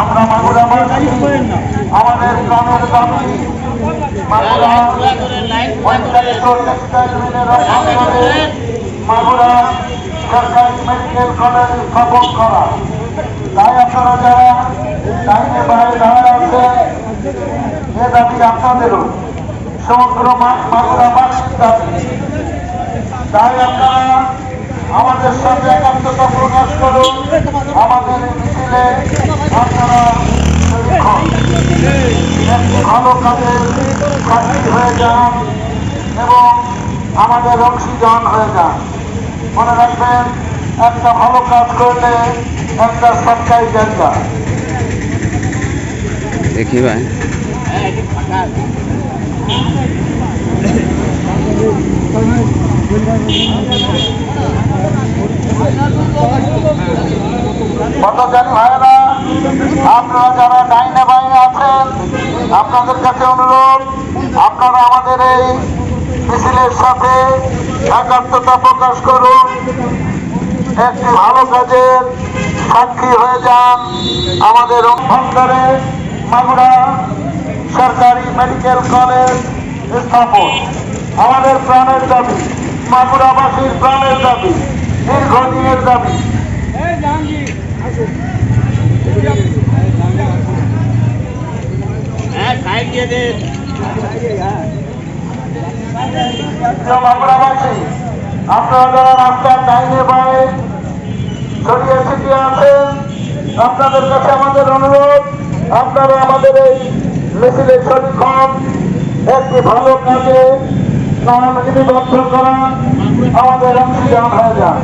আমরা মাগুরাবাসী আমাদের প্রাণের দাবি মাগুরা পঞ্চায়েত টেক্সটাইল মিলের মাগুরা সরকারি মেডিকেল কলেজ স্থাপন করা। তাই আপনারা যারা টাইমে বাইরে দাঁড়ায় আছে এ দাবি আপনাদেরও। সমগ্র মা- মাগুরাবাসীর তাই আপনারা আমাদের সাথে একাত্মতা প্রকাশ করুন আমাদের মিছিলে আপনারা একটি ভালো কাজের সাক্ষী হয়ে যান এবং আমাদের অংশীদার হয়ে যান। মনে রাখবেন একটা ভালো কাজ করলে একটা সরকারি জায়গা দেখি ভাই। পথচারী ভাইয়েরা, আপনারা যারা ডাইনে বাইনে আছেন, আপনাদের কাছে অনুরোধ, আপনারা আমাদের এই মিছিলের সাথে একাত্মতা প্রকাশ করুন। একটি ভালো কাজের সাক্ষী হয়ে যান আমাদের অভ্যন্তরে মাগুরা সরকারি মেডিকেল কলেজ স্থাপন। আমাদের প্রাণের দাবি মাগুরাবাসীর প্রাণের দাবি দীর্ঘদিনের দাবি। প্রিয় আপনারা যারা রাস্তার ডাইনে বায়ে ছড়িয়ে ছিটিয়ে আছেন আপনাদের কাছে আমাদের অনুরোধ আপনারা আমাদের এই মিছিলে সক্ষম একটি ভালো কাজে নাম লিপিবদ্ধ করা আমাদের অংশীদার হয়ে যায়